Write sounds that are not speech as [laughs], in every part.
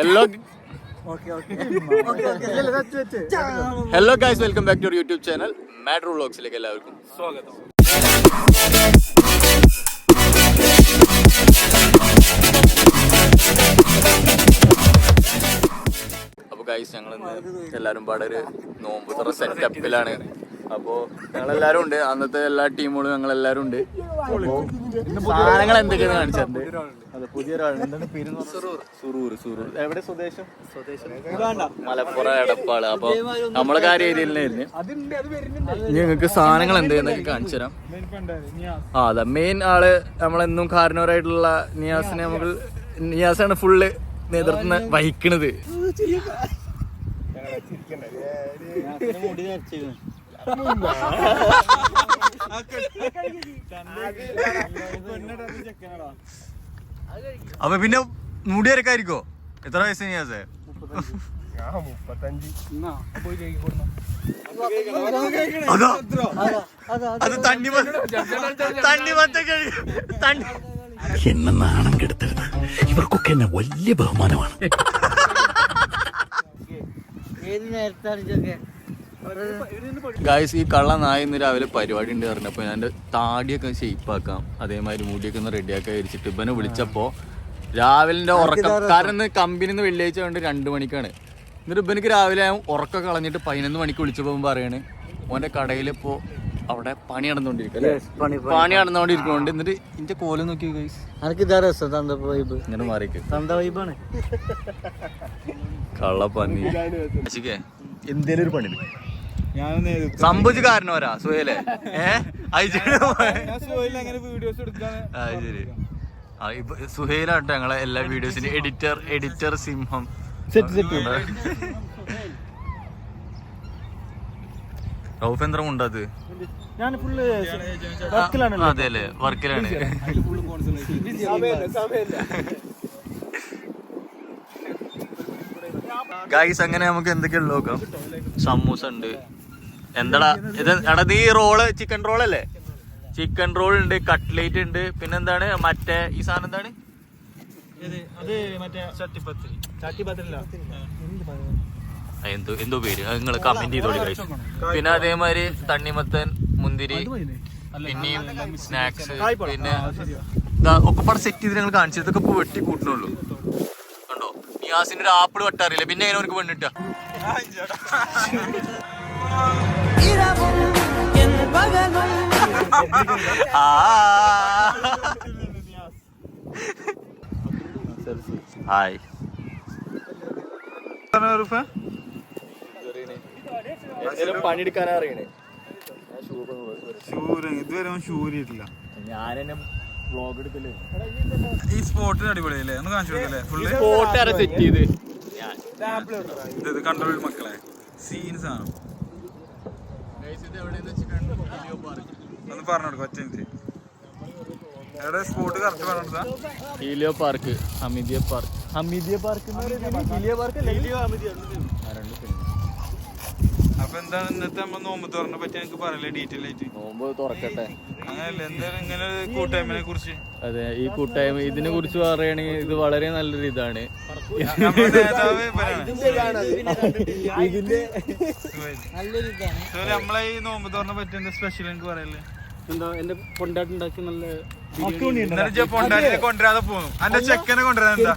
Hello okay okay hello guys welcome back to YouTube channel Madro വ്ളോഗ്സിലേക്ക് എല്ലാവർക്കും സ്വാഗതം. Guys ഞങ്ങൾ എല്ലാവരും പാടെ ഒരു നോമ്പ് തുറ സെറ്റപ്പിലാണ് അപ്പോൾ ഞങ്ങളെല്ലാവരും ഉണ്ട്. അന്നത്തെ എല്ലാ ടീമുകളും ഞങ്ങളെല്ലാവരും ഉണ്ട്. അപ്പോൾ സാധനങ്ങൾ എന്തൊക്കെയാണ് കാണിച്ചത് അതെ പുതിയ ഒരാളുണ്ട് എന്താണ് പേര് സുറൂർ. സുറൂർ എവിടെ സ്വദേശം? മലപ്പുറം എടപ്പാൾ. അപ്പൊ നമ്മളെ കാര്യം ഞങ്ങൾക്ക് സാധനങ്ങൾ എന്തെന്നൊക്കെ കാണിച്ചു തരാം ആ അതെ മെയിൻ ആൾ നമ്മളെന്നും കാരണവരായിട്ടുള്ള നിയാസിനെ നമുക്ക് നിയാസാണ് ഫുള്ള് നേതൃത്വം വഹിക്കണത്. അപ്പൊ പിന്നെ മുടി വരക്കായിരിക്കോ? എത്ര വയസ്സ് തണ്ണി തണ്ണി എന്നെ നാണം കെടുത്തരുത്. ഇവർക്കൊക്കെ എന്നെ വലിയ ബഹുമാനമാണ്. ഏത് നേരത്താണ് ഇതൊക്കെ? ഗായ്സ് ഈ കള്ള നായ ഇന്ന് രാവിലെ പരിപാടി ഉണ്ട് പറഞ്ഞപ്പോൾ ഞാൻ താടിയൊക്കെ ഷെയ്പ്പാക്കാം അതേമാതിരി മുടിയൊക്കെ ഒന്ന് റെഡിയാക്കാൻ വിരിച്ചിട്ട് ഇവനെ വിളിച്ചപ്പോൾ രാവിലെ ഉറക്കം. കാരണം ഇന്ന് കമ്പനി നിന്ന് വെള്ളിയാഴ്ച കൊണ്ട് രണ്ട് മണിക്കാണ്. എന്നിട്ട് ഇവനക്ക് രാവിലെ ഉറക്കം കളഞ്ഞിട്ട് പതിനൊന്ന് മണിക്ക് വിളിച്ചപ്പോൾ പറയാണ് ഓന്റെ കടയിൽ ഇപ്പോൾ അവിടെ പണി നടന്നുകൊണ്ടിരിക്കും പണി നടന്നുകൊണ്ടിരിക്കുന്നുണ്ട്. എന്നിട്ട് ഇന്റെ കോലം നോക്കി ഗൈസ് അനക്ക് ഇതാ രസം തന്ത വൈബ് ഇങ്ങനെ മാറിക്ക്. തന്ത വൈബാണ് കള്ളപ്പന്നി. എന്തേലും ഒരു പണി സംഭവിച്ചുകാരനോരാ സംഭവിച്ച കാരണം വരാ സുഹേലേ? ഏഹ് വീഡിയോസ് ശരി. സുഹൈലാട്ടോ ഞങ്ങളെ എല്ലാ വീഡിയോസിന്റെ എഡിറ്റർ എഡിറ്റർ സിംഹം. സെറ്റ് സെറ്റ് റൗഫേന്ദ്രം ഉണ്ടത് ഞാൻ ഫുള്ള് വർക്കിലാണ് അതെ അല്ലേ വർക്കിലാണ് ഗായ്സ് അങ്ങനെ നമുക്ക് എന്തൊക്കെയാണ് നോക്കാം. സമൂസ ഉണ്ട്. എന്താടാ ഇത് എടാ നീ റോൾ ചിക്കൻ റോൾ അല്ലേ? ചിക്കൻ റോൾ ഉണ്ട് കട്ട്ലേറ്റ് ഉണ്ട്. പിന്നെന്താണ്? മറ്റേ ഈ സാധനം എന്താണ്? എന്തോ എന്തോ പേര്. നിങ്ങൾ കമന്റ് ചെയ്തോളി. പിന്നെ അതേമാതിരി തണ്ണിമത്തൻ മുന്തിരി പിന്നെയും സ്നാക്സ് പിന്നെ ദാ ഒക്കെ പാടെ സെറ്റ് ചെയ്ത് ഞങ്ങൾ കാണിച്ചത് ഇതൊക്കെ ഇപ്പൊ വെട്ടി കൂട്ടണുള്ളൂ. കണ്ടോ? നിയാസിന്റെ ഒരു ആപ്പിൾ വെട്ടാറില്ല. പിന്നെ എങ്ങനെ അവർക്ക് പെണ്ണിട്ട ഹായ്. പണിയെടുക്കാനാ അറിയണേ ഇതുവരെ അവൻ വ്ളോഗ് ഈ സ്പോട്ടിന് അടിപൊളിയല്ലേ? ഒന്ന് കാണിച്ചു കൊടുക്കല്ലേ ഫുള്ള് ഫോട്ടോ ആരാ സെറ്റ് ചെയ്ത്. ഇത് ഇത് കണ്ടോളൂ മക്കളെ? സീൻസ് ആണ് ഒന്ന് പറഞ്ഞു കൊടുക്കും ഒറ്റ മിനിറ്റ്. എവിടെ? സ്പോട്ട് കറക്റ്റ് പറഞ്ഞു കൊടുത്താ Helio park Hamidiya park. Hamidiya park Helio park അപ്പൊ എന്താണ് ഇന്നത്തെ നമ്മൾ നോമ്പ് തുറനെ പറ്റി എനിക്ക് പറയല്ലേ ഡീറ്റെയിൽ ആയിട്ട്? നോമ്പ് തുറക്കട്ടെ. അങ്ങനെയല്ല എന്തായാലും ഇങ്ങനെ ഒരു കൂട്ടായ്മനെ കുറിച്ച്? അതെ ഈ കൂട്ടായ്മ ഇതിനെ കുറിച്ച് പറയുകയാണെങ്കിൽ ഇത് വളരെ നല്ലൊരു ഇതാണ്. നമ്മുടെ നേതാവ് ഇവനാണ്. ഇതിന്റെ സുഹൈൽ. നല്ലൊരു ഇതാണ്. സുഹൈൽ, നമ്മളെ ഈ നോമ്പ് തുറനെ പറ്റി എന്താ സ്പെഷ്യൽ എനിക്ക് പറയല്ലേ? എന്താ എന്റെ നല്ല എന്നിട്ട് ഇജ്ജ് പൊണ്ടാറ്റിനെ കൊണ്ടുവരാതെ പോകും അന്റെ ചെക്കനെ കൊണ്ടുവരാൻ എന്താ?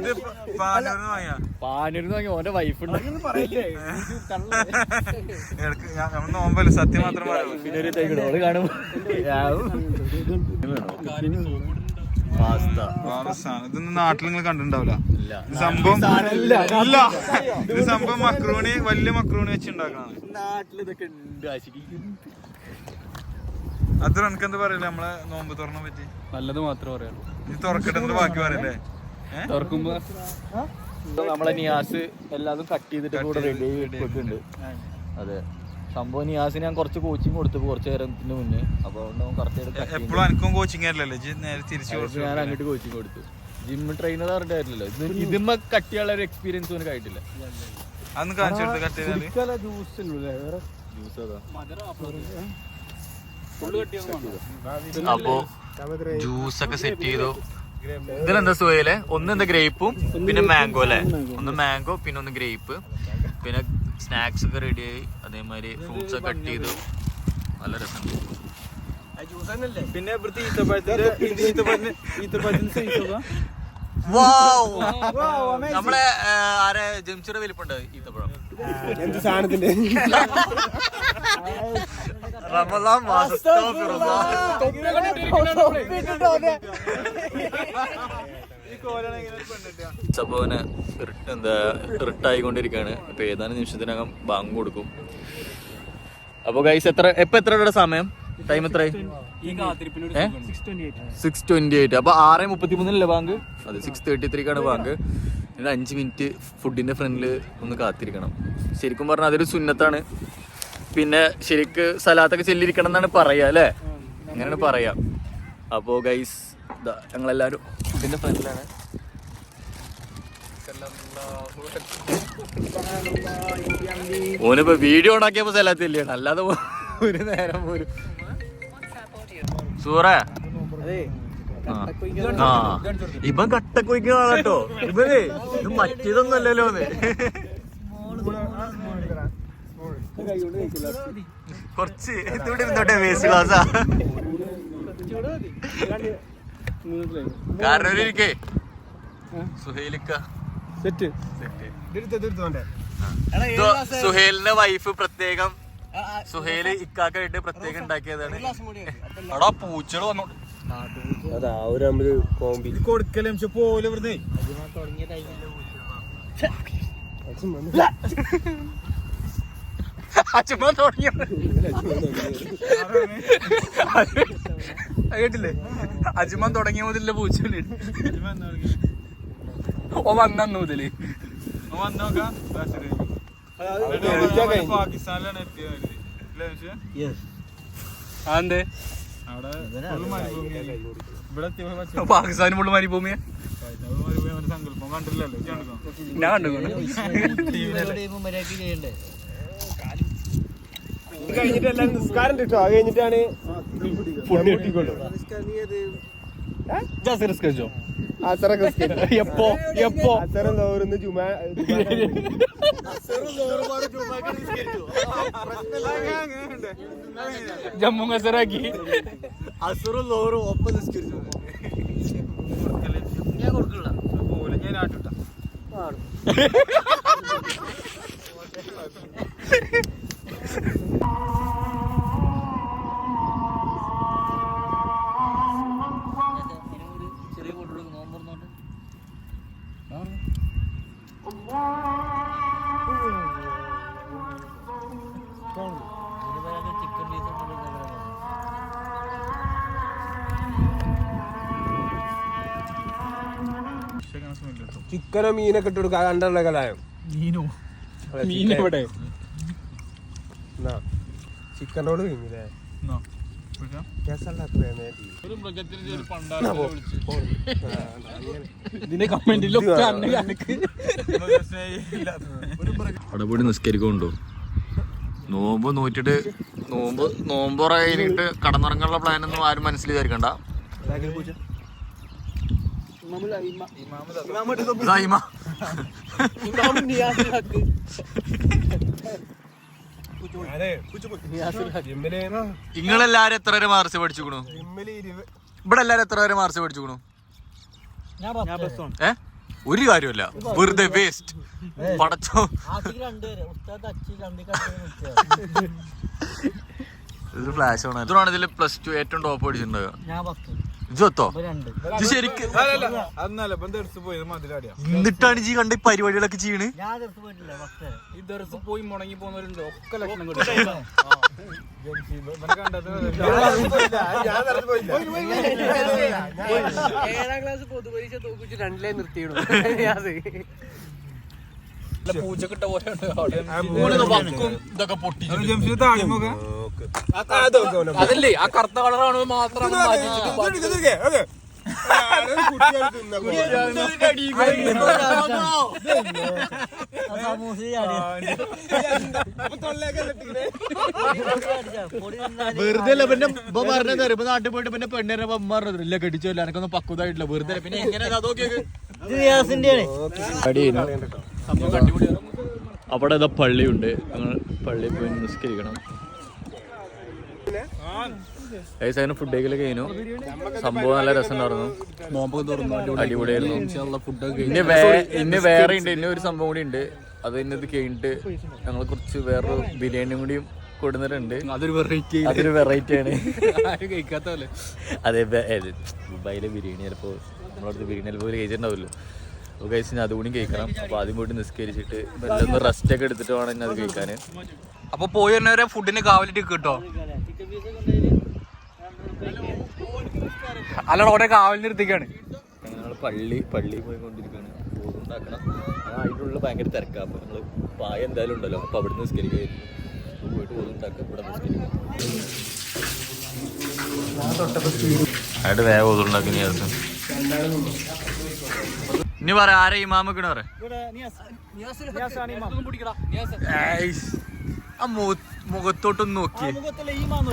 ഇത് പാലൂർന്ന് വാങ്ങിയാ? പാനൂരിന്ന് വാങ്ങി ഓന്റെ വൈഫ് നമ്മൾ നോമ്പല്ലേ? സത്യം മാത്രം സാധനം. ഇതൊന്നും നാട്ടിൽ നിങ്ങൾ കണ്ടിട്ടുണ്ടാവില്ല സംഭവം ഇല്ല. ഇത് സംഭവം മക്രൂണി വലിയ മക്രൂണി വെച്ച് ഉണ്ടാക്കണാണ് നാട്ടിൽ ഇതൊക്കെ ഉണ്ട്. ആശിക്ക് അത് എനിക്ക് എന്താ പറയില്ല നമ്മളെ നോമ്പ് തുറനെ പറ്റി. നല്ലത് മാത്രമേ പറയുള്ളൂ നീ തുറക്കട്ടെ ബാക്കി പറയല്ലേ? തുറക്കുമ്പോ നമ്മളെ നിയാസ് എല്ലാതും കട്ട് ചെയ്തിട്ട് കൂടെ റെഡി വെക്കുന്നുണ്ട്. അതെ. സംഭവം നിയാസിന് ഞാൻ കുറച്ച് കോച്ചിങ് കൊടുത്തു കുറച്ച് നേരത്തിന് മുന്നേ. അപ്പൊ അതുകൊണ്ട് കറക്റ്റ് ആയിട്ട് cut ചെയ്തു. എപ്പോഴും എനിക്കും കോച്ചിങ് അല്ലല്ലോ നേരെ തിരിച്ചു ഞാൻ അങ്ങോട്ട് കോച്ചിങ് കൊടുത്തു. ജിം ട്രെയിനർ പറഞ്ഞിട്ടായിരുന്നല്ലോ ഇത് ഇതുമ്മ കട്ടിയുള്ള ഒരു എക്സ്പീരിയൻസ് ഒന്നും ആയിട്ടില്ല. അതൊന്ന് കാണിച്ചു കൊടുത്ത് കട്ട് ചെയ്താൽ? ജ്യൂസ് ജ്യൂസ് അതാ അപ്പോ ജ്യൂസ് ഒക്കെ സെറ്റ് ചെയ്തു. ഇതിലെന്താ സുഖയില്ലേ ഒന്ന് എന്താ ഗ്രേപ്പും പിന്നെ മാംഗോ അല്ലേ? ഒന്ന് മാംഗോ പിന്നെ ഒന്ന് ഗ്രേപ്പ് പിന്നെ സ്നാക്സ് ഒക്കെ റെഡിയായി ആയി. അതേമാതിരി ഫ്രൂട്ട്സ് ഒക്കെ കട്ട് ചെയ്തു. നല്ല രസമുണ്ട് പിന്നെ ഇവിടുത്തെ ഈത്തപ്പഴത്തിന്റെ ഈത്തപ്പഴത്തിന് ഈത്തപ്പഴത്തിന്റെ [laughs] സൈസ് ഒക്കെ [laughs] നമ്മളെ ആരെ ജംസിയുടെ വലിപ്പുണ്ട് ഈത്തപ്പഴം. എന്ത് സാധനത്തിന്റെ [laughs] റമദാൻ മാസത്തോ സപ്പോന് എന്താ റിട്ടായിക്കൊണ്ടിരിക്കുകയാണ് അപ്പൊ ഏതാനും നിമിഷത്തിനകം ബാങ്ക് കൊടുക്കും. അപ്പൊ ഗൈസ് എത്ര എപ്പൊ എത്ര സമയം? ടൈം എത്ര ഈ കാത്തിരിപ്പിനൊരു സിക്സ് ട്വന്റി എയ്റ്റ് അപ്പൊ ആറ് മുപ്പത്തി മൂന്നിലല്ലേ ബാങ്ക്? അതെ സിക്സ് തേർട്ടി ത്രീക്കാണ് ബാങ്ക്. ഇനി അഞ്ച് മിനിറ്റ് ഫുഡിന്റെ ഫ്രണ്ടിൽ ഒന്ന് കാത്തിരിക്കണം. ശരിക്കും പറഞ്ഞാൽ അതൊരു സുന്നത്താണ്. പിന്നെ ശരിക്ക് സലാത്തൊക്കെ ചെല്ലിരിക്കണം എന്നാണ് പറയാ അല്ലേ? അങ്ങനെയാണ് പറയാ. അപ്പോ ഗൈസ് ഞങ്ങളെല്ലാരും ഫ്രണ്ടിലാണ്. ഓനിപ്പോ വീഡിയോ ഉണ്ടാക്കിയപ്പോ സ്ഥലത്തില്ലേ അല്ലാതെ ഒരു നേരം പോലും. സൂറേ? ആ. ഇപ്പം ഇവൻ കട്ടക്കൊയ്ക്ക് കേട്ടോ. ഇവനെ ഇത് മറ്റേതൊന്നും അല്ലല്ലോ കുറച്ച് ഇതൂടെ ഇരുന്നോട്ടെ വേസ്റ്റ് ക്ലാസ്സാ സുഹേലിന്റെ വൈഫ് പ്രത്യേകം സുഹേൽ ഇക്കാക്കായിട്ട് പ്രത്യേകം ഉണ്ടാക്കിയതാണ്. എടാ പൂച്ചകൾ വന്നോ. അതാ ഒരു നമ്മൾ കോമ്പി കൊടുക്കലേ പക്ഷെ പോലെ ഇവിടുന്ന്? അച്ഛമ്മ തുടങ്ങിയ? കേട്ടില്ലേ? അജ്മാൻ തുടങ്ങിയ മുതലേ പൂച്ച ഓ വന്നു മുതൽ പാകിസ്ഥാനിലാണ് അതെന്തേ? പാകിസ്ഥാൻ മുള്ള മരുഭൂമിയെ? ഞാൻ കണ്ടു [laughs] കഴിഞ്ഞിട്ട് നിസ്കാരം കിട്ടോ അത് കഴിഞ്ഞിട്ടാണ് ഫുഡ് കിട്ടിക്കൊള്ളു അസറൊക്കെ എപ്പോ? എപ്പോ? അസറം ജുമാ ജമ്മു കസറാക്കി. പോലെ ഞാൻ ആട്ടിട്ടാ [laughs] ചിക്കനോ മീനൊക്കെ ഇട്ട് കൊടുക്കുക കണ്ടുള്ള കലായം മീനോ? മീൻ എവിടെ ചിക്കൻ. റോൾ കഴിഞ്ഞില്ലേ അടപൊടി നിസ്കരിക്കുന്നുണ്ടോ? നോമ്പ് നോറ്റിട്ട് നോമ്പ് നോമ്പ് കഴിഞ്ഞിട്ട് കടന്നിറങ്ങാനുള്ള പ്ലാൻ ഒന്നും ആരും മനസ്സിൽ വിചാരിക്കണ്ട. നിങ്ങളെല്ലാരും എത്ര വരെ മാർച്ച് പഠിച്ചുക്കണു? ഇവിടെ എല്ലാരും എത്ര വരെ മാർച്ച് പഠിച്ചുക്കണു? ഏ? ഒരു കാര്യമല്ല വെറുതെ വേസ്റ്റ് പടച്ചോ. ഇത് ഫ്ലാഷ് ആണ്. ഇതാണ് ഇതിൽ പ്ലസ് ടു ഏറ്റവും ടോപ്പ് പഠിച്ചിട്ടുണ്ടാവുക. ഇത് ശരിക്ക് എന്നിട്ടാണ് ജി കണ്ട ഈ പരിപാടികളൊക്കെ ചെയ്യണ് പോയി മുടങ്ങി പോകുന്നവരുണ്ട് ഒക്കെ ലക്ഷണം ഏഴാം ക്ലാസ് പൊതുപരീക്ഷ തോക്കിച്ച് രണ്ടിലേ നിർത്തിയിടും പൂച്ചക്കിട്ട പോലെ. ഇതൊക്കെ പൊട്ടി ജംഷീദ് താഴ്മൊക്കെ അതല്ലേ? ആ കറുത്ത കളറാണ് മാത്രം വെറുതെ അല്ല പിന്നെ ഇപ്പൊ പറഞ്ഞത്? ഇപ്പൊ നാട്ടിൽ പോയിട്ട് പിന്നെ പെണ്ണിനെ പറഞ്ഞത്. ഇല്ല കെട്ടിച്ചല്ല എനക്കൊന്നും പക്വതായിട്ടില്ല. വെറുതെ. പിന്നെ എങ്ങനെ അവിടെ ഇതാ പള്ളിയുണ്ട്. ഞങ്ങൾ പള്ളിയിൽ പോയി നിസ്കരിക്കണം. അതിന് ഫുഡ് കഴിക്കലൊക്കെ കഴിഞ്ഞു. സംഭവം നല്ല രസമുണ്ടായിരുന്നു. നോമ്പൊക്കെ തുറന്നു അടിപൊളിയായിരുന്നു. ഇനി വേ- ഇനി വേറെ ഉണ്ട്. ഇനി ഒരു സംഭവം കൂടി ഉണ്ട്. അത് ഇന്നത് ഇത് കഴിഞ്ഞിട്ട് ഞങ്ങൾ കുറച്ച് വേറൊരു ബിരിയാണിയും കൂടിയും കൊടുന്നിട്ടുണ്ട് അതൊരു വെറൈറ്റി അതൊരു വെറൈറ്റി ആണ്. ആരും കഴിക്കാത്തല്ലേ അതെ ദുബായിലെ ബിരിയാണി ചിലപ്പോൾ നമ്മളടുത്ത് ബിരിയാണി ചിലപ്പോൾ കഴിച്ചിട്ടുണ്ടാവുമല്ലോ. അപ്പോൾ കഴിച്ച് ഞാൻ അതുകൂടി കഴിക്കണം. അപ്പോൾ ആദ്യം പോയിട്ട് നിസ്കരിച്ചിട്ട് ഒന്ന് റെസ്റ്റ് ഒക്കെ എടുത്തിട്ട് വേണം അത് കഴിക്കാൻ അപ്പോൾ പോയി തന്നെ ഫുഡിന് കാവലിട്ട് കിട്ടോ. അല്ല അവിടെ കാവലിന് നിർത്തിക്കാണ് ഞങ്ങൾ പള്ളി പള്ളിയിൽ പോയിക്കൊണ്ടിരിക്കുകയാണ് ഉണ്ടാക്കണം അതിന്റെ ഉള്ളിൽ ഭയങ്കര തിരക്കാണ് അപ്പോൾ നമ്മൾ പായ എന്തായാലും ഉണ്ടല്ലോ. അപ്പോൾ അവിടെ നിസ്കരിക്കുകയായിരുന്നു അപ്പോൾ പോയിട്ട് ഓതുണ്ടാക്കുക ഇവിടെ നിസ്കരിക്കാം. ആയിട്ട് വേഗം ഓതുണ്ടാക്കി നീ ഇനി പറ ആരെ ഇമാമക്കണ പറയാ. ആ നോക്കി മുഖത്തോട്ടൊന്ന് നോക്കിയേ.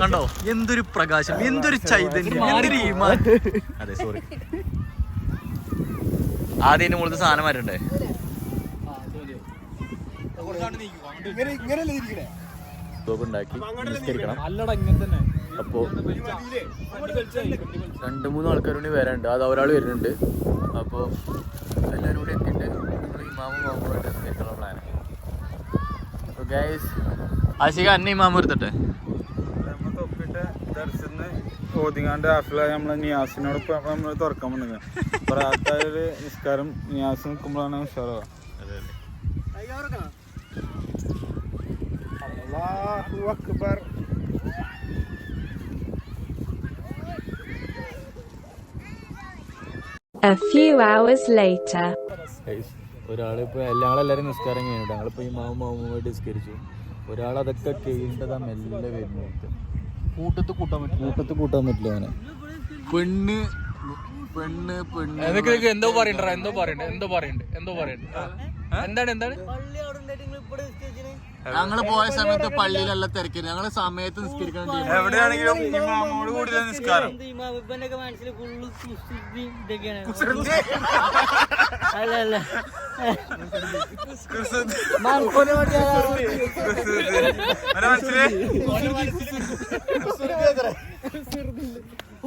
കണ്ടോ? എന്തൊരു പ്രകാശം. എന്തൊരു ചൈതന്യം. എന്തൊരു അതെ സോറി ആദ്യം മുകളിൽ മുകളിലത്തെ സാധനം വരണ്ടേ? അപ്പോ രണ്ട് മൂന്ന് ആൾക്കാരുണ്ട് വരാനുണ്ട്. അത് ഒരാൾ വരുന്നുണ്ട്. അപ്പോ എല്ലാവരും കൂടി എത്തിയിട്ട് നമ്മൾ ഇമാമും മാമുമായിട്ട് പ്ലാൻ ഗൈസ് ആശിക അന്ന ഇമാമ എടുത്തട്ടെ തൊപ്പിട്ട് ഓതിങ്ങാണ്ട് ആഫിലായി നമ്മളെ നിയാസിനോട് നമ്മൾ തുറക്കാൻ വന്നത് പ്രാത്തായൊരു നിസ്കാരം നിയാസ് നിൽക്കുമ്പോഴാണ് ഉഷാറാവുക അല്ലാഹു അക്ബർ. A few hours later. Guys ഒരാളിപ്പോൾ ഞങ്ങളെല്ലാവരും നിസ്കാരം കഴിഞ്ഞിട്ട് ഞങ്ങളിപ്പോ ഈ മാവും മാവുമായിട്ട് നിസ്കരിച്ചു. ഒരാൾ അതൊക്കെ കഴിയേണ്ടതാ മെല്ലെ വരുന്നത്. കൂട്ടത്ത് കൂട്ടാൻ പറ്റില്ല. കൂട്ടത്ത് കൂട്ടാൻ പറ്റില്ല അവനെ. പെണ്ണ് പെണ്ണ് പെണ്ണ്. എന്നൊക്കെ എന്തോ പറയണ്ട എന്തോ പറയണ്ട എന്തോ പറയണ്ട എന്തോ പറയണ്ട. എന്താണ് എന്താണ്? ഞങ്ങൾ പോയ സമയത്ത് പള്ളിയിലല്ല തിരക്കി ഞങ്ങൾ സമയത്ത് നിസ്കരിക്കണം എവിടെയാണെങ്കിലും ഇമാമോട് കൂടിയ നിസ്കാരം. അല്ല അല്ല.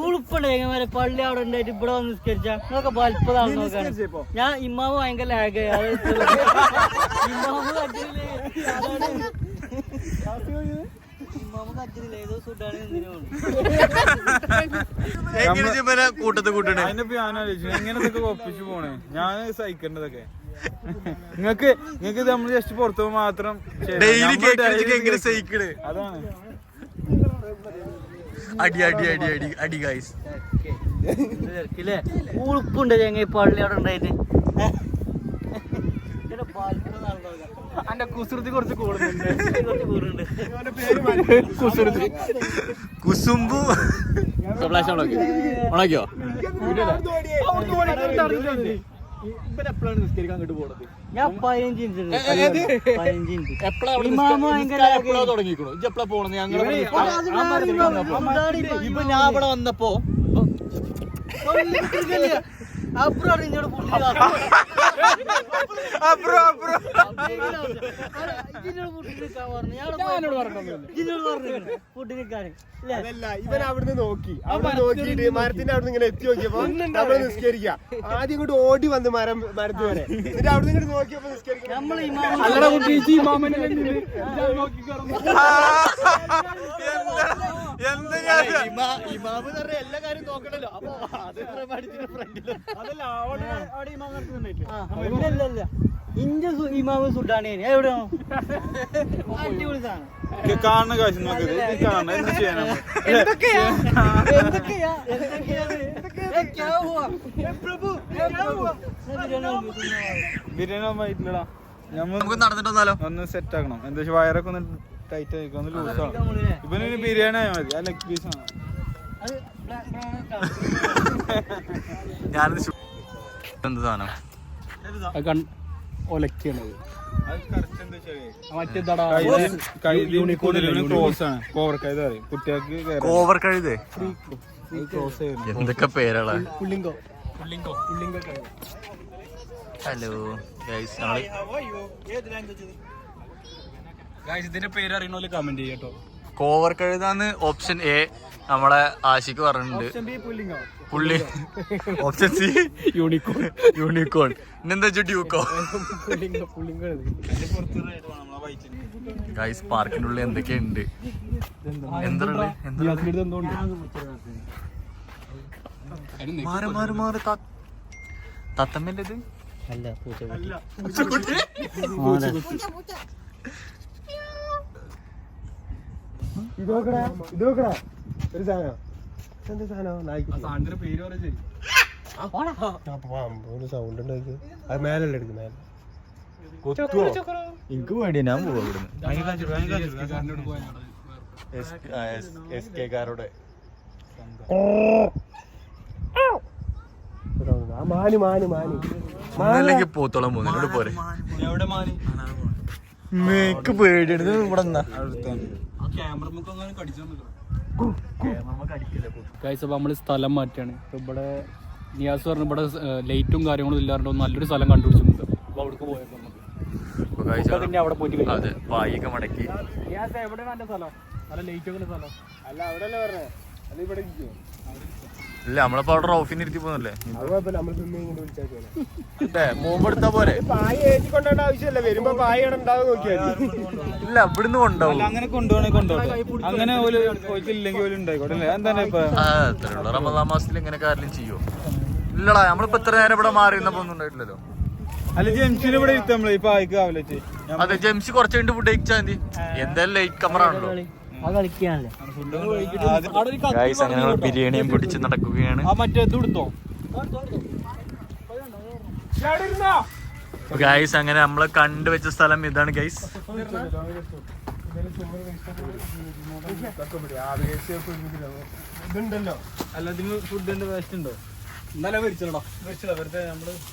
ഉളുപ്പുണ്ട് എങ്ങനെ പള്ളി അവിടെ ഉണ്ടായിട്ട് ഇവിടെ വന്ന് നിസ്കരിച്ച? നിങ്ങളൊക്കെ വലുപ്പതാണ് നോക്കാൻ ഞാൻ ഇമ്മാവ് ഭയങ്കര ലാഗ് ഇമ്മാവ് എന്തിനാണ് കൂട്ടത്ത് കൂട്ടണേ? അതിന്റെ ഞാൻ ആലോചിച്ചു എങ്ങനെ ഒപ്പിച്ചു പോണേ? ഞാൻ സഹിക്കേണ്ടതൊക്കെ. നിങ്ങക്ക് നിങ്ങക്ക് നമ്മൾ ജസ്റ്റ് പുറത്തു മാത്രം ഡെയിലി കേക്ക് എങ്ങനെ സഹിക്കണ്? അതാണ്. അടി അടി അടി അടി അടി ഗൈസ് ഉളുപ്പുണ്ട് ചെങ്ങ പള്ളി അവിടെ ഉണ്ടായിട്ട്. കുസുമ്പു. ഫ്ലാഷ് ഓണാക്കിയോ എപ്പോഴാണ് നിസ്കരിക്കാൻ അങ്ങോട്ട് പോണത്? ഞാൻ പതിനഞ്ച് ഇഞ്ച്. പതിനഞ്ച് ഇഞ്ച് എപ്പോഴാ ഇമാമ് ഭയങ്കര എപ്പോഴാ തുടങ്ങിക്കണു ഇജ്ജ് എപ്പോഴാ പോണത്? ഞങ്ങൾ ഇപ്പൊ ഞാൻ ഇവിടെ വന്നപ്പോ അപ്പുറം അപ്പുറം അതല്ല ഇവൻ അവിടുന്ന് നോക്കി. അവിടെ നോക്കിയിട്ട് മരത്തിന്റെ അവിടുന്ന് ഇങ്ങനെ എത്തി നോക്കിയപ്പോ നമ്മൾ നിസ്കരിക്കുക ആദ്യം ഇങ്ങോട്ട് ഓടി വന്ന് മരം മരത്ത് വരെ. എന്നിട്ട് അവിടുന്ന് ഇങ്ങോട്ട് നോക്കിയപ്പോ നിസ്കരിക്കണം. പറഞ്ഞ എല്ലാ കാര്യം നോക്കണല്ലോ. അപ്പൊ അത് പ്രമാണിച്ചിട്ട് ഫ്രണ്ടിൽ അതല്ല അവിടെ അവിടെ ഇമാം നടത്തുന്നുണ്ടായിട്ടില്ല ഇല്ല ഇഞ്ച ഇമാവ് സുഡാണിയാണ് എവിടെയാണോ? അടിപൊളി സാധനം. കാണുന്ന കാശ് നോക്കരുത് കാണണം എന്ത് ചെയ്യാനാ ബിരിയാണി ആവുമ്പോ നമുക്ക് നടന്നിട്ടൊന്നാലോ? ഒന്ന് സെറ്റ് ആക്കണം. എന്താ വയറൊക്കെ ഒന്ന് ടൈറ്റ് ആയിരിക്കും. ഒന്ന് ലൂസ് ആവും ഇവനൊരു ബിരിയാണി ആയാൽ മതി. ആ ലെഗ് പീസ് ആണ്. [laughs] ഞാനിത് എന്ത് സാധനം? കോവർ കഴുതേ എന്തൊക്കെ പേരാളാ പുള്ളിങ്കോ പുള്ളിങ്കോ പുള്ളിങ്കോ ഹലോ ഗൈസ് ഗായ്സ് ഇതിന്റെ പേര് അറിയണ കമന്റ് ചെയ്യട്ടോ കോവർ കഴുതാന്ന് ഓപ്ഷൻ എ നമ്മളെ ആശിക്ക് പറഞ്ഞിട്ടുണ്ട്. പുള്ളി ഓപ്ഷൻ സി യൂണിക്കോൺ യൂണിക്കോൺ ഇന്നെന്താ ഡ്യൂക്കോ ഗൈസ് പാർക്കിന്റെ ഉള്ളിൽ എന്തൊക്കെയുണ്ട്? എന്താ എന്താ മാറി മാറി മാറി. തത്തമ്മന്റെ ഇത് ഇത് നോക്കടാ ഇത് നോക്കടാ ഒരു സാധനം? എന്താ സാധനം നായിക്കുട്ടി പേര് പറഞ്ഞേ ഒരു സൗണ്ട് ഉണ്ടാക്കി അത് മേലല്ലേ എടുക്കും മേലെ. എനിക്ക് വേണ്ടി ഞാൻ പോവാ ഇവിടുന്ന്. എസ് കെ കാരുടെ ആ മാന് മാന് മാന്. അല്ലെങ്കിൽ പോത്തോളം പോകുന്നതിനോട് പോരെ. എവിടെ മാനി? മേക്ക് പേടിയെടുത്ത് ഇവിടെ എന്നാ ആ ഗൈസ് അപ്പൊ നമ്മൾ സ്ഥലം മാറ്റാണ്. ഇപ്പൊ ഇവിടെ നിയാസ് പറഞ്ഞു ഇവിടെ ലൈറ്റും കാര്യങ്ങളും ഇല്ലാണ്ട് നല്ലൊരു സ്ഥലം കണ്ടുപിടിച്ചിട്ടുണ്ട് അപ്പോൾ അവിടേക്ക് നമുക്ക്. അവിടെ പോയിട്ട്. അതെ മടക്കി. നിയാസ് എവിടെയാണ് എന്റെ സ്ഥലം? നല്ല സ്ഥലം? അല്ല അവിടെ അല്ലേ പറഞ്ഞേ? അല്ല ഇവിടെ ഇരിക്കുവോ? ഇല്ല നമ്മളിപ്പോ അവിടെ റോഫിന് ഇരുത്തി പോന്നല്ലേ? വിളിച്ചാൽ മൂമ്പെടുത്താ പോരെ? ആവശ്യമില്ല വരുമ്പോ ഇല്ല ഇവിടുന്ന് കൊണ്ടുപോകും. അങ്ങനെ കൊണ്ടുപോകണേ കൊണ്ടുപോകട്ടെ. അങ്ങനെ ഒരു ഇല്ലെങ്കിൽ പോലും ഉണ്ടായിക്കോട്ടെ അല്ലേ? എന്താണ് ഇപ്പൊ ആ റമദാൻ മാസത്തിൽ ഇങ്ങനെ കാര്യം ചെയ്യോ ഇല്ലടാ നമ്മളിപ്പോ ഇത്ര നേരം ഇവിടെ മാറി നിന്നപ്പോ ഒന്നും ഉണ്ടായിട്ടില്ലല്ലോ. അല്ല ഇവിടെ ഇരുത്താം നമ്മൾ ഇപ്പൊ ആയിക്ക് ആവില്ലേ അതെ ജംസി കുറച്ച് കഴിഞ്ഞിട്ട് ഫുഡ് കഴിച്ചാൽ മതി. എന്തായാലും ലൈറ്റ് കമറ ആണല്ലോ. ഗൈസ് അങ്ങനെ ഞങ്ങൾ ബിരിയാണിയും പിടിച്ച് നടക്കുകയാണ്. ആ മറ്റേ ഇത് എടുത്തോ ഗൈസ് അങ്ങനെ നമ്മൾ കണ്ടുവെച്ച സ്ഥലം ഇതാണ് ഗൈസ് ഇതുണ്ടല്ലോ. അല്ല ഇതിന് ഫുഡിന്റെ വേസ്റ്റ് ഉണ്ടോ? ഇന്നലെ മേടിച്ചോടാ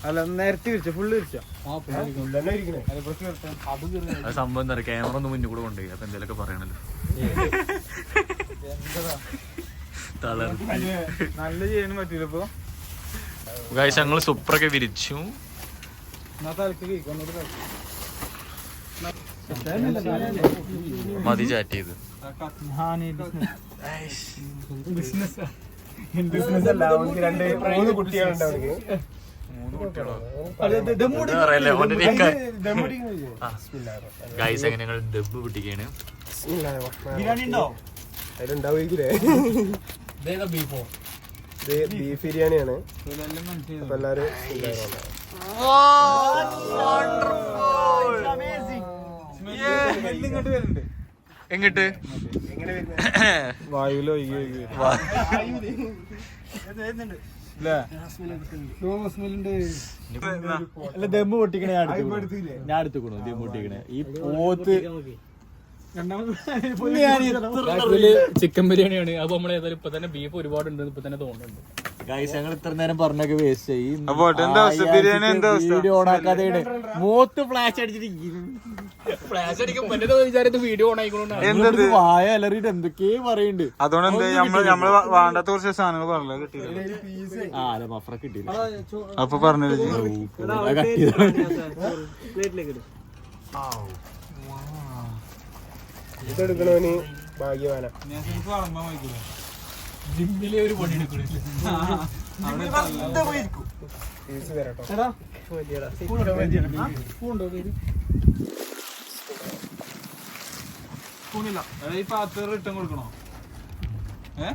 അല്ല നേരത്തെ വിരിച്ച ഫുള്ള് വിരിച്ച ആ പിന്നെ ഉള്ളന്നെ ഇരിക്കണേ? അത് കീറി. അത് സംഭവം എന്താ പറയുക ക്യാമറ ഒന്ന് മുന്നിൽ കൂടെ കൊണ്ടുപോയി. അപ്പൊ എന്തെങ്കിലുമൊക്കെ പറയണല്ലോ. നല്ല ചെയ്യാനും പറ്റൂല ഇപ്പൊ ഗൈസ് ഞങ്ങൾ സൂപ്പറൊക്കെ വിരിച്ചു. മതി ചാറ്റ് ചെയ്ത്. ബിസിനസ് അല്ല അവർക്ക് രണ്ട് മൂന്ന് കുട്ടികളുണ്ട് അവർക്ക്. ഗൈസ് അങ്ങനെ ഞങ്ങൾ ദബ് പൊട്ടിക്കാണ് ബിരിയാണി ഉണ്ടോ? ബീഫോ ബിരിയാണിയാണ്. അപ്പൊ എല്ലാരും എങ്ങിട്ട്? എങ്ങനെ [laughs] ഒഴുകി ദമ്മ് പൊട്ടിക്കണേ ഞാൻ എടുത്തുക്കണു. ഞാൻ എടുത്തുക്കണു ദമ്മ് പൊട്ടിക്കണേ ഈ പോത്ത് ചിക്കൻ ബിരിയാണിയാണ്. അപ്പൊ നമ്മൾ ഏതായാലും ഇപ്പൊ തന്നെ ബീഫ് ഒരുപാട് ഉണ്ട് ഇപ്പൊ തന്നെ തോന്നുന്നുണ്ട്. ഞങ്ങൾ ഇത്ര നേരം പറഞ്ഞൊക്കെ വേസ്റ്റ് ആയി? വീഡിയോ ഓണാക്കാതെ മൂത്ത് ഫ്ലാഷ് അടിച്ചിട്ട് വീഡിയോ ഓൺ വായ അലറിയിട്ട് എന്തൊക്കെയോ പറയുന്നുണ്ട് അതുകൊണ്ട് എന്താ നമ്മൾ നമ്മൾ വേണ്ടാത്ത കുറച്ച് സാധനങ്ങൾ പറഞ്ഞില്ല? കിട്ടിയില്ല. ആ അല്ല മഫ്ര കിട്ടിയില്ല. അപ്പൊ പറഞ്ഞില്ല ഇതെടുക്കണവന് ഭാഗ്യവാന. ജിമ്മിലെ ഒരു പണി സ്പൂണില്ല ഈ പാത്രം റിട്ടേൺ കൊടുക്കണോ? ഏഹ്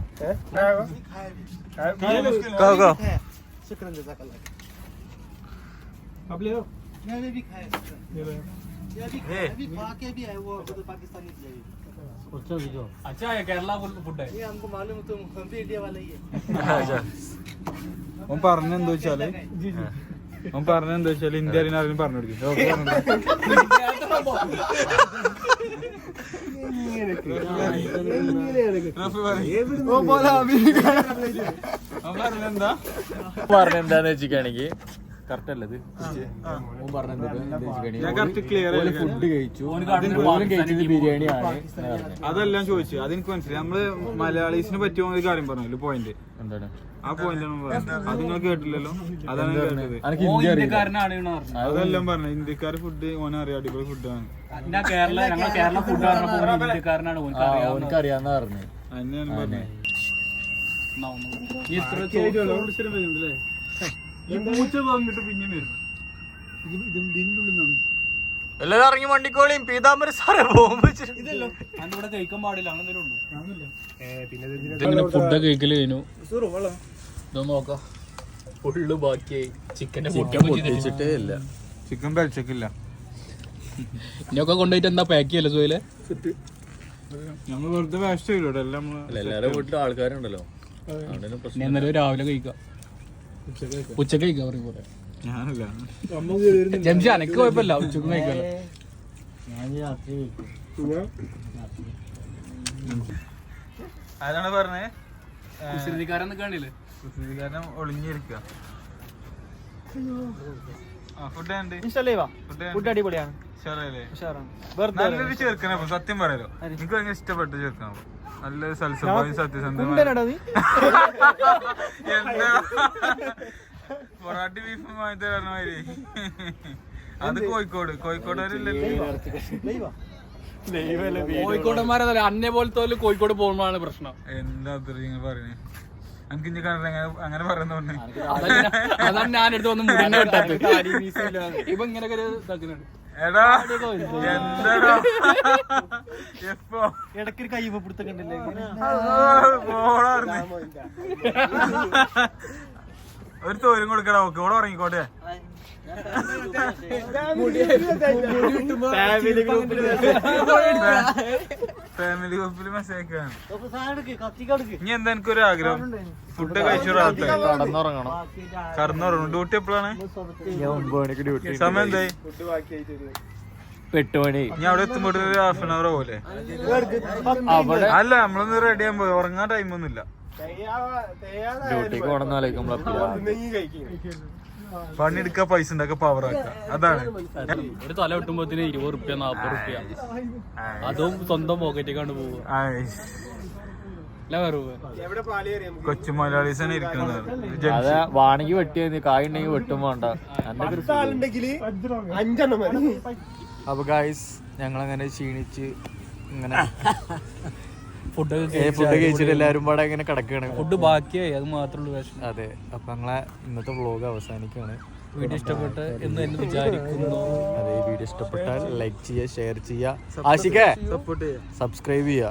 അച്ഛാ കേരള ഫുഡ് ഓൻ പറഞ്ഞ എന്താ വെച്ചാൽ ഓൻ പറഞ്ഞ എന്താ വെച്ചാൽ ഇന്ത്യ അറിയുന്ന ആരെങ്കിലും പറഞ്ഞു കൊടുക്കും ഓക്കെ ഓൻ പറഞ്ഞെന്താ പറഞ്ഞ എന്താന്ന് വെച്ചിട്ടാണെങ്കിൽ കറക്റ്റ് അല്ലത് ഞാൻ correct ക്ലിയർ. ഫുഡ് കഴിച്ചു. ബിരിയാണിയാണ്. അതെല്ലാം ചോദിച്ചു. അതെനിക്ക് മനസ്സിലായി. നമ്മൾ മലയാളീസിന് പറ്റിയ ഒരു കാര്യം പറഞ്ഞു പോയിന്റ് എന്താണ്? ആ പോയിന്റ് അത് നിങ്ങൾ കേട്ടില്ലല്ലോ. അതാണ് കേട്ടത്. അതെല്ലാം പറഞ്ഞു ഇന്ത്യക്കാർ ഫുഡ് ഓന അറിയാം. അടിപൊളി ഫുഡാണ് അറിയാന്നറിഞ്ഞു കേരള ഞങ്ങൾ കേരള ഫുഡ് പറഞ്ഞപ്പോൾ ഓൻ ഇന്ത്യക്കാരനാണ് ഓനക്ക് അറിയാം ഓനക്ക് അറിയാവുന്ന പറഞ്ഞു എല്ലാരും ഇറങ്ങി വണ്ടിക്കോളിയും പീതാംബര സാറേ ഉണ്ടോ? ഇങ്ങനെ ഫുഡ് കഴിക്കൽ കഴിഞ്ഞു? ഇതൊന്ന് നോക്കാം. ഫുള്ള് ബാക്കിയായി ചിക്കന്റെ ചിക്കൻ പൊട്ടിച്ചിട്ടേ ഇല്ല. ചിക്കൻ കഴിച്ചേക്കില്ല ഇനിയൊക്കെ കൊണ്ടുപോയിട്ട് എന്താ പാക്ക് ചെയ്യല്ലേ സോയിലെ നമ്മൾ വെറുതെ വേസ്റ്റ് ചെയ്യൂട്ടോ എല്ലാം വീട്ടിലും ആൾക്കാരുണ്ടല്ലോ. രാവിലെ കഴിക്കാം. ഉച്ചയ്ക്ക് കഴിക്കാം പറയും പോലെ ഞാനല്ല. ജംഷി അനക്ക് കുഴപ്പമില്ല. ഉച്ചയ്ക്ക് കഴിക്കാലോ ആരാണ് പറഞ്ഞേ? കുസൃതിക്കാരൻ നിൽക്കാണ്ടില്ലേ സുശീലനം ഒളിഞ്ഞിരിക്കുക ആ ഫുഡ് അടിപൊളിയാണ്. ഉഷാറല്ലേ ഉഷാറാണ്. വെറുതെ നല്ലൊരു ചെറുക്കനെ അപ്പൊ സത്യം പറയാലോ എനിക്ക് ഭയങ്കര ഇഷ്ടപ്പെട്ട ചെറുക്കണം നല്ലൊരു സൽസ്വഭാവം സത്യസന്ധമായ. എന്താ? പൊറാട്ടി ബീഫും വാങ്ങി തരണ മാതിരി. അത് കോഴിക്കോട്. കോഴിക്കോട്ടുകാരില്ലല്ലോ കോഴിക്കോടന്മാരല്ല അന്നെ പോലത്തെ കോഴിക്കോട് പോകുമ്പോഴാണ് പ്രശ്നം. എന്താ നിങ്ങൾ പറയുന്നത് എനിക്ക് ഇനി കണ്ടില്ല അങ്ങനെ അതല്ല ഞാൻ- അതാണ് ഞാൻ എടുത്ത് വന്ന് ഇപ്പൊ ഇങ്ങനെയൊക്കെ ഒരു ഇതാക്കുന്നുണ്ട്. എടാ എന്താടാ എപ്പോ ഒരു തോരും കൊടുക്കടാ ഓക്കെ ഇവിടെ ഉറങ്ങിക്കോട്ടെ ഫാമിലി ഗ്രൂപ്പിൽ ഫാമിലി ഗ്രൂപ്പിൽ മെസ്സേജ് ഇനി എന്താ എനിക്കൊരു ആഗ്രഹം? ഫുഡ് കഴിച്ചു റാത്ത കടന്നുറങ്ങണം. ഡ്യൂട്ടി എപ്പോഴാണ് സമയം എന്തായി? ഇനി അവിടെ എത്തുമ്പോൾ ഒരു ഹാഫ് ആൻ അവർ പോലെ അവിടെ അല്ല നമ്മളൊന്ന് റെഡി ആകുമ്പോ ഉറങ്ങാൻ ടൈമൊന്നുമില്ല ഡ്യൂട്ടിക്ക് പോകണമെന്ന് പണിയെടുക്കുക പൈസ ഉണ്ടാക്ക പവർ ആക്ക അതാണ്. ഒരു തല വെട്ടുമ്പോത്തിന് ഇരുപത് റുപ്യ നാപ്പത് റുപ്യ. അതും സ്വന്തം പോക്കറ്റിക്കാണ്ട് കയറിയാ കൊച്ചു മലയാളീസാണ് ഇരിക്കുന്നത്. അതെ വാണെങ്കിൽ വെട്ടിയത്. കായ് ഉണ്ടെങ്കിൽ വെട്ടും വേണ്ട. അപ്പൊ ഗായ്സ് ഞങ്ങളങ്ങനെ ക്ഷീണിച്ച് ഇങ്ങനെ ഫുഡ് ഫുഡ് കഴിച്ചിട്ട് എല്ലാരും പാടെ ഇങ്ങനെ കിടക്കാണ്. ഫുഡ് ബാക്കിയായി അത് മാത്രമേ ഉള്ളൂ വിഷമം അതെ അപ്പൊ ഞങ്ങളെ ഇന്നത്തെ വ്ലോഗ് അവസാനിക്കുകയാണ്. വീഡിയോ ഇഷ്ടപ്പെട്ട് എന്ന് എന്ന് വിചാരിക്കുന്നു. അതെ വീഡിയോ ഇഷ്ടപ്പെട്ടാൽ ലൈക്ക് ചെയ്യുക. ഷെയർ ചെയ്യുക. ആശിക്കേ സപ്പോർട്ട് സബ്സ്ക്രൈബ് ചെയ്യുക.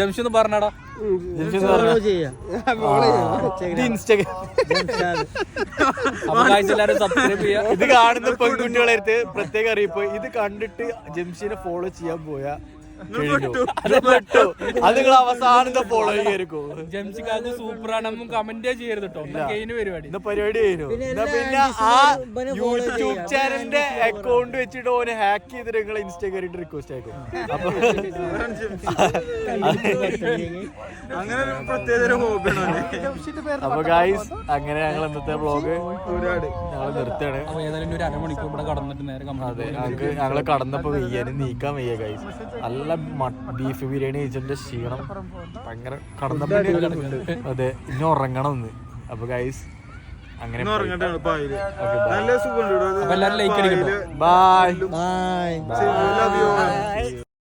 ജംഷി പറഞ്ഞാടാ. എല്ലാവരും ഇത് കാണുന്ന പെൺകുട്ടികളെ അടുത്ത് പ്രത്യേക അറിയിപ്പ്. ഇത് കണ്ടിട്ട് ജംഷിനെ ഫോളോ ചെയ്യാൻ പോയാ. അത് നിങ്ങൾ അവസാനത്തെ ഫോളോ ചെയ്യായിരിക്കും ജംഷിക്കാർക്ക് സൂപ്പറാണെന്നും കമന്റ് ചെയ്യരുത് കേട്ടോ കഴിഞ്ഞ പരിപാടി. ഇന്ന് പരിപാടി കഴിഞ്ഞു. പിന്നെ ആ യൂട്യൂബ് ചാനലിന്റെ അക്കൗണ്ട് വെച്ചിട്ട് ഓന് ഹാക്ക് ചെയ്തിട്ട് നിങ്ങൾ ഇൻസ്റ്റാ കയറിയിട്ട് റിക്വസ്റ്റ് അയക്കും. അപ്പൊ അങ്ങനെ പ്രത്യേക അപ്പൊ ഗായ്സ് അങ്ങനെ ഞങ്ങൾ ഇന്നത്തെ ബ്ലോഗ് ഞങ്ങൾ നിർത്തുകയാണ്. അപ്പൊ ഏതായാലും ഇനി ഒരു അരമണിക്കൂർ ഇവിടെ കടന്നിട്ട് നേരെ അതെ കമ്പനി ഞങ്ങൾക്ക് ഞങ്ങൾ കടന്നപ്പോ വെയ്യാനും നീക്കാൻ വയ്യ ഗൈസ് നല്ല ബീഫ് ബിരിയാണി കഴിച്ചതിന്റെ ക്ഷീണം. ഭയങ്കര കടന്നപ്പോ അതെ ഇനി ഉറങ്ങണം എന്ന് അപ്പൊ ഗൈസ് അങ്ങനെ നല്ല സുഖമുണ്ട് അപ്പൊ എല്ലാവരും ലൈക്ക് അടിക്കട്ടോ ബൈ ബൈ ലവ് യു